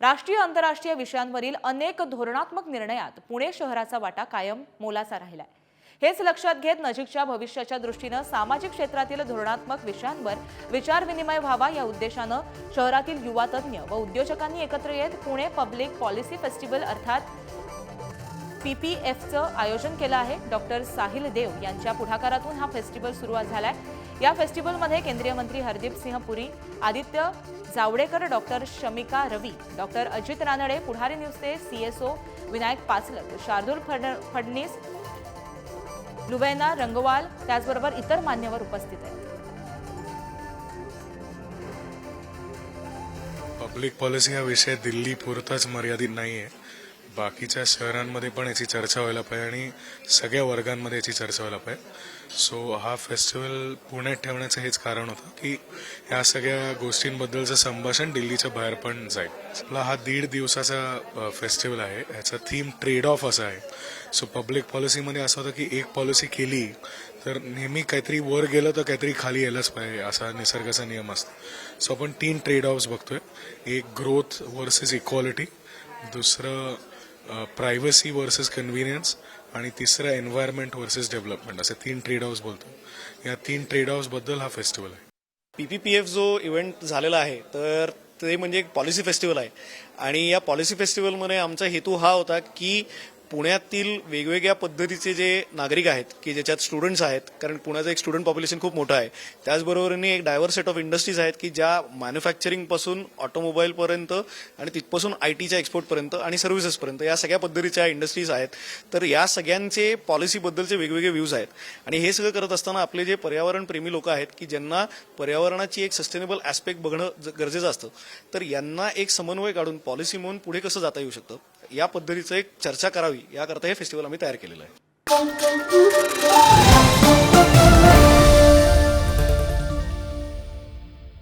राष्ट्रीय आंतरराष्ट्रीय विषयांवरील अनेक धोरणात्मक निर्णयात पुणे शहराचा वाटा कायम मोलाचा राहिलाय. हेच लक्षात घेत नजीकच्या भविष्याच्या दृष्टीनं सामाजिक क्षेत्रातील धोरणात्मक विषयांवर विचारविनिमय व्हावा या उद्देशानं शहरातील युवा तज्ज्ञ व उद्योजकांनी एकत्र येत पुणे पब्लिक पॉलिसी फेस्टिवल अर्थात पीपीएफचं आयोजन केलं आहे. डॉक्टर साहिल देव यांच्या पुढाकारातून हा फेस्टिवल सुरू आहे या फेस्टिवलमध्ये केंद्रीय मंत्री हरदीप सिंह पुरी आदित्य जावडेकर डॉक्टर शमिका रवी डॉक्टर अजित रानडे पुढारी न्यूजचे सीएसओ विनायक पाचलक शार्दूल फड- फडणीस लुबैना रंगवाल त्याचबरोबर इतर मान्यवर उपस्थित आहेत. पब्लिक पॉलिसी हा विषय दिल्ली पुरताच मर्यादित नाही आहे बाकीच्या शहरांमध्ये पण याची चर्चा व्हायला पाहिजे आणि सगळ्या वर्गांमध्ये याची चर्चा व्हायला पाहिजे. सो हा फेस्टिवल पुण्यात ठेवण्याचं हेच कारण होतं की ह्या सगळ्या गोष्टींबद्दलचं संभाषण दिल्लीच्या बाहेर पण जाईल. आपला हा दीड दिवसाचा फेस्टिवल आहे. ह्याचा थीम ट्रेड ऑफ असा आहे. सो पब्लिक पॉलिसीमध्ये असं होतं की एक पॉलिसी केली तर नेहमी काहीतरी वर गेलं तर काहीतरी खाली यायलाच पाहिजे असा निसर्गाचा नियम असतो. सो आपण तीन ट्रेड ऑफ्स बघतोय. एक ग्रोथ वर्सेस इक्वालिटी दुसरं प्रायव्हसी वर्सेस कन्व्हिनियन्स आणि तिसरं एन्व्हायरमेंट वर्सेस डेव्हलपमेंट असे तीन ट्रेड ऑफ्स बोलतो. या तीन ट्रेड ऑफ्सबद्दल हा फेस्टिवल आहे. पी पी पी एफ जो इव्हेंट झालेला आहे तर ते म्हणजे एक पॉलिसी फेस्टिवल आहे. आणि या पॉलिसी फेस्टिवलमध्ये आमचा हेतू हा होता की पुण्यातील वेगवेगळ्या पद्धतीचे जे नागरिक आहेत की ज्याच्यात स्टुडंट्स आहेत कारण पुण्याचं एक स्टुडंट पॉप्युलेशन खूप मोठं आहे. त्याचबरोबरीने एक डायव्हर्स सेट ऑफ इंडस्ट्रीज आहेत की ज्या मॅन्युफॅक्चरिंगपासून ऑटोमोबाईलपर्यंत आणि तिथपासून आय टीच्या एक्सपोर्टपर्यंत आणि सर्व्हिसेसपर्यंत या सगळ्या पद्धतीच्या इंडस्ट्रीज आहेत. तर या सगळ्यांचे पॉलिसीबद्दलचे वेगवेगळे व्ह्यूज आहेत. आणि हे सगळं करत असताना आपले जे पर्यावरण प्रेमी लोक आहेत की ज्यांना पर्यावरणाची एक सस्टेनेबल ॲस्पेक्ट बघणं ज- गरजेचं असतं. तर यांना एक समन्वय काढून पॉलिसी म्हणून पुढे कसं जाता येऊ शकतं? या पद्धतीचं एक चर्चा करावी याकरता हे फेस्टिवल आम्ही तयार केलेलं आहे.